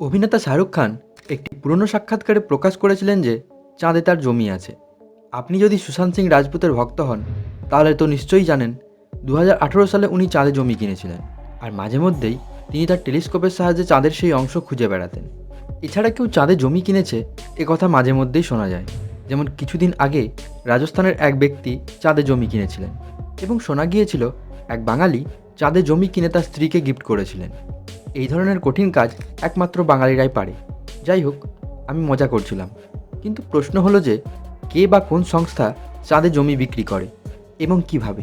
অভিনেতা শাহরুখ খান একটি পুরনো সাক্ষাৎকারে প্রকাশ করেছিলেন যে চাঁদে তার জমি আছে। আপনি যদি সুশান্ত সিং রাজপুতের ভক্ত হন, তাহলে তো নিশ্চয়ই জানেন দু হাজার আঠারো সালে উনি চাঁদে জমি কিনেছিলেন আর মাঝে মধ্যেই তিনি তার টেলিস্কোপের সাহায্যে চাঁদের সেই অংশ খুঁজে বেড়াতেন। এছাড়া কেউ চাঁদে জমি কিনেছে, এ কথা মাঝে মধ্যেই শোনা যায়। যেমন কিছুদিন আগে রাজস্থানের এক ব্যক্তি চাঁদে জমি কিনেছিলেন এবং শোনা গিয়েছিল, এক বাঙালি চাঁদে জমি কিনে তার স্ত্রীকে গিফট করেছিলেন। এই ধরনের কঠিন কাজ একমাত্র বাঙালিরাই পারে। যাই হোক, আমি মজা করছিলাম। কিন্তু প্রশ্ন হলো যে, কে বা কোন সংস্থা চাঁদে জমি বিক্রি করে এবং কীভাবে?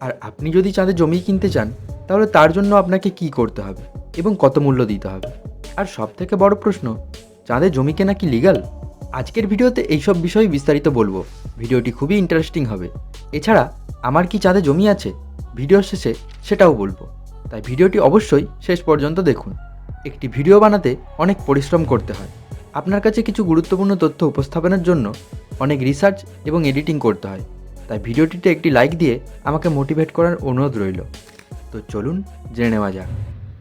আর আপনি যদি চাঁদে জমি কিনতে চান, তাহলে তার জন্য আপনাকে কি করতে হবে এবং কত মূল্য দিতে হবে? আর সব থেকে বড় প্রশ্ন, চাঁদে জমি কেনা কি লিগাল আজকের ভিডিওতে এইসব বিষয়ে বিস্তারিত বলব। ভিডিওটি খুবই ইন্টারেস্টিং হবে। এছাড়া, আমার কি চাঁদে জমি আছে? ভিডিওর শেষে সেটাও বলব। তাই ভিডিওটি অবশ্যই শেষ পর্যন্ত দেখুন। একটি ভিডিও বানাতে অনেক পরিশ্রম করতে হয়। আপনার কাছে কিছু গুরুত্বপূর্ণ তথ্য উপস্থাপনের জন্য অনেক রিসার্চ এবং এডিটিং করতে হয়। তাই ভিডিওটিতে একটি লাইক দিয়ে আমাকে মোটিভেট করার অনুরোধ রইল। তো চলুন জেনে নেওয়া যাক।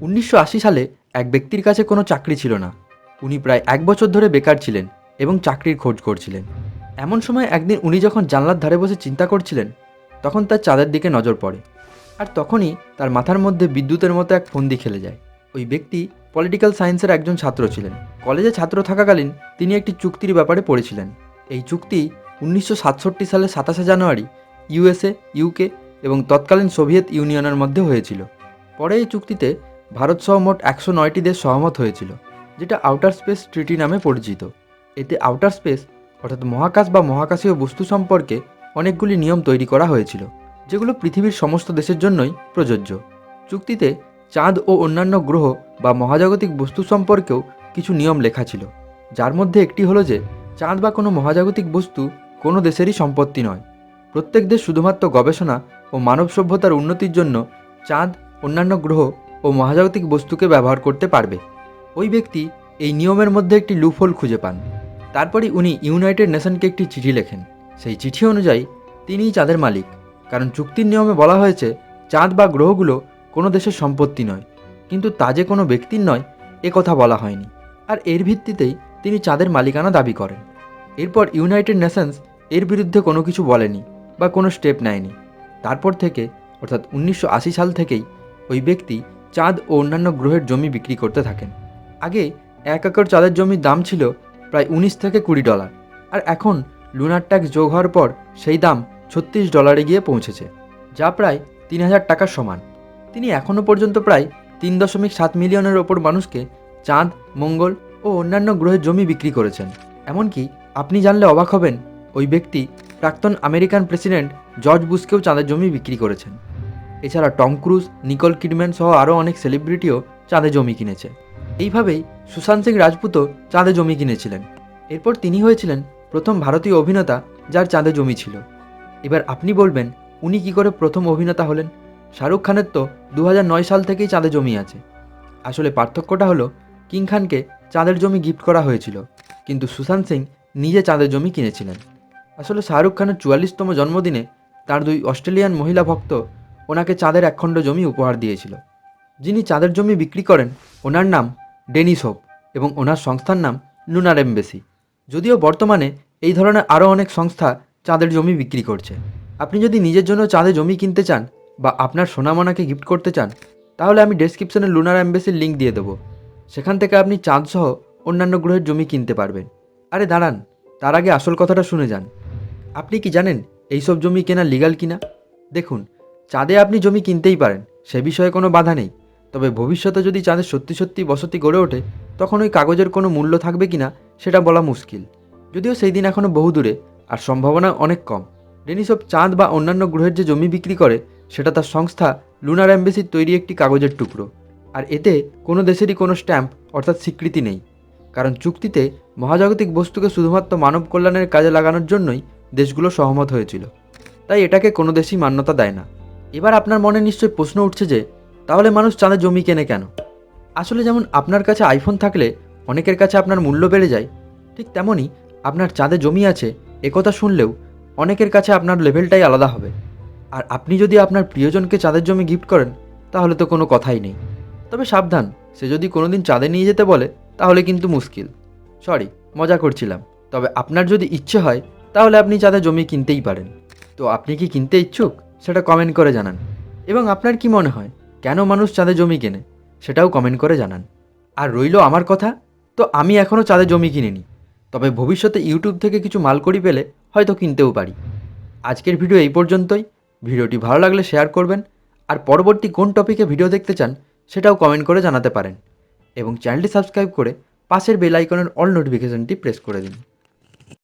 উনিশশো আশি সালে এক ব্যক্তির কাছে কোনো চাকরি ছিল না। উনি প্রায় এক বছর ধরে বেকার ছিলেন এবং চাকরির খোঁজ করছিলেন। এমন সময় একদিন উনি যখন জানলার ধারে বসে চিন্তা করছিলেন, তখন তার চাঁদের দিকে নজর পড়ে। আর তখনই তার মাথার মধ্যে বিদ্যুতের মতো এক ফন্দি খেলে যায়। ওই ব্যক্তি পলিটিক্যাল সায়েন্সের একজন ছাত্র ছিলেন। কলেজে ছাত্র থাকাকালীন তিনি একটি চুক্তির ব্যাপারে পড়েছিলেন। এই চুক্তি উনিশশো সাতষট্টি সালের সাতাশে জানুয়ারি ইউএসএ, ইউকে এবং তৎকালীন সোভিয়েত ইউনিয়নের মধ্যে হয়েছিল। পরে এই চুক্তিতে ভারতসহ মোট একশো নয়টি দেশ সহমত হয়েছিল, যেটা আউটার স্পেস ট্রিটি নামে পরিচিত। এতে আউটার স্পেস অর্থাৎ মহাকাশ বা মহাকাশীয় বস্তু সম্পর্কে অনেকগুলি নিয়ম তৈরি করা হয়েছিল। যেগুলো পৃথিবীর সমস্ত দেশের জন্যই প্রযোজ্য। চুক্তিতে চাঁদ ও অন্যান্য গ্রহ বা মহাজাগতিক বস্তু সম্পর্কেও কিছু নিয়ম লেখা ছিল। যার মধ্যে একটি হলো যে, চাঁদ বা কোনো মহাজাগতিক বস্তু কোনো দেশেরই সম্পত্তি নয়। প্রত্যেক দেশ শুধুমাত্র গবেষণা ও মানব সভ্যতার উন্নতির জন্য চাঁদ, অন্যান্য গ্রহ ও মহাজাগতিক বস্তুকে ব্যবহার করতে পারবে। ওই ব্যক্তি এই নিয়মের মধ্যে একটি লুফোল খুঁজে পান। তারপরই উনি ইউনাইটেড নেশনকে একটি চিঠি লেখেন। সেই চিঠি অনুযায়ী তিনিই চাঁদের মালিক। কারণ চুক্তির নিয়মে বলা হয়েছে, চাঁদ বা গ্রহগুলো কোনো দেশের সম্পত্তি নয়। কিন্তু তা যে কোনো ব্যক্তির নয়, এ কথা বলা হয়নি। আর এর ভিত্তিতেই তিনি চাঁদের মালিকানা দাবি করেন। এরপর ইউনাইটেড নেশনস এর বিরুদ্ধে কোনো কিছু বলেনি বা কোনো স্টেপ নেয়নি। তারপর থেকে, অর্থাৎ উনিশশো আশি সাল থেকেই, ওই ব্যক্তি চাঁদ ও অন্যান্য গ্রহের জমি বিক্রি করতে থাকেন। আগে এক একর চাঁদের জমির দাম ছিল প্রায় উনিশ থেকে কুড়ি ডলার। আর এখন লুনার ট্যাক্স যোগ হওয়ার পর সেই দাম ছত্রিশ ডলারে গিয়ে পৌঁছেছে, যা প্রায় তিন হাজার টাকার সমান। তিনি এখনও পর্যন্ত প্রায় তিন দশমিক সাত মিলিয়নের ওপর মানুষকে চাঁদ, মঙ্গল ও অন্যান্য গ্রহের জমি বিক্রি করেছেন। এমনকি আপনি জানলে অবাক হবেন, ওই ব্যক্তি প্রাক্তন আমেরিকান প্রেসিডেন্ট জর্জ বুশকেও চাঁদের জমি বিক্রি করেছেন। এছাড়া টম ক্রুজ, নিকল কিডম্যান সহ আরও অনেক সেলিব্রিটিও চাঁদে জমি কিনেছে। এইভাবেই সুশান্ত সিং রাজপুতও চাঁদে জমি কিনেছিলেন। এরপর তিনি হয়েছিলেন প্রথম ভারতীয় অভিনেতা যার চাঁদে জমি ছিল। এবার আপনি বলবেন, উনি কি করে প্রথম অভিনেতা হলেন? শাহরুখ খানের তো দু হাজার নয় সাল থেকেই চাঁদে জমি আছে। আসলে পার্থক্যটা হলো, কিং খানকে চাঁদের জমি গিফট করা হয়েছিল, কিন্তু সুশান্ত সিং নিজে চাঁদের জমি কিনেছিলেন। আসলে শাহরুখ খানের চুয়াল্লিশতম জন্মদিনে তার দুই অস্ট্রেলিয়ান মহিলা ভক্ত ওনাকে চাঁদের একখণ্ড জমি উপহার দিয়েছিল। যিনি চাঁদের জমি বিক্রি করেন, ওনার নাম ডেনিস হোপ এবং ওনার সংস্থার নাম লুনার এমবেসি। যদিও বর্তমানে এই ধরনের আরও অনেক সংস্থা চাঁদের জমি বিক্রি করছে। আপনি যদি নিজের জন্য চাঁদে জমি কিনতে চান বা আপনার সোনামোনাকে গিফট করতে চান, তাহলে আমি ডেসক্রিপশনে লুনার এমবেসির লিঙ্ক দিয়ে দেবো। সেখান থেকে আপনি চাঁদসহ অন্যান্য গ্রহের জমি কিনতে পারবেন। আরে দাঁড়ান, তার আগে আসল কথাটা শুনে যান। আপনি কি জানেন এইসব জমি কেনা লিগাল কিনা? দেখুন, চাঁদে আপনি জমি কিনতেই পারেন, সে বিষয়ে কোনো বাধা নেই। তবে ভবিষ্যতে যদি চাঁদে সত্যি সত্যি বসতি গড়ে ওঠে, তখন ওই কাগজের কোনো মূল্য থাকবে কিনা, সেটা বলা মুশকিল। যদিও সেই দিন এখনও বহু দূরে আর সম্ভাবনা অনেক কম। ডেনিসব চাঁদ বা অন্যান্য গ্রহের যে জমি বিক্রি করে, সেটা তার সংস্থা লুনার অ্যাম্বাসির তৈরি একটি কাগজের টুকরো। আর এতে কোনো দেশেরই কোনো স্ট্যাম্প অর্থাৎ স্বীকৃতি নেই। কারণ চুক্তিতে মহাজাগতিক বস্তুকে শুধুমাত্র মানব কল্যাণের কাজে লাগানোর জন্যই দেশগুলো সহমত হয়েছিল। তাই এটাকে কোনো দেশই মান্যতা দেয় না। এবার আপনার মনে নিশ্চয়ই প্রশ্ন উঠছে যে, তাহলে মানুষ চাঁদে জমি কেনে কেন? আসলে যেমন আপনার কাছে আইফোন থাকলে অনেকের কাছে আপনার মূল্য বেড়ে যায়, ঠিক তেমনই আপনার চাঁদে জমি আছে একথা শুনলেও অনেকের কাছে আপনার লেভেলটাই আলাদা হবে। আর আপনি যদি আপনার প্রিয়জনকে চাঁদের জমি গিফট করেন, তাহলে তো কোনো কথাই নেই। তবে সাবধান, সে যদি কোনোদিন চাঁদে নিয়ে যেতে বলে, তাহলে কিন্তু মুশকিল। সরি, মজা করছিলাম। তবে আপনার যদি ইচ্ছে হয়, তাহলে আপনি চাঁদে জমি কিনতেই পারেন। তো আপনি কি কিনতে ইচ্ছুক? সেটা কমেন্ট করে জানান। এবং আপনার কি মনে হয়, কেন মানুষ চাঁদে জমি কেনে? সেটাও কমেন্ট করে জানান। আর রইল আমার কথা? তো আমি এখনও চাঁদে জমি কিনিনি। তবে ভবিষ্যতে ইউটিউব থেকে কিছু মাল করি পেলে হয়তো কিনতেও পারি। আজকের ভিডিও এই পর্যন্তই। ভিডিওটি ভালো লাগলে শেয়ার করবেন আর পরবর্তী কোন টপিকে ভিডিও দেখতে চান সেটাও কমেন্ট করে জানাতে পারেন এবং চ্যানেলটি সাবস্ক্রাইব করে পাশের বেল আইকনের অল নোটিফিকেশনটি প্রেস করে দিন।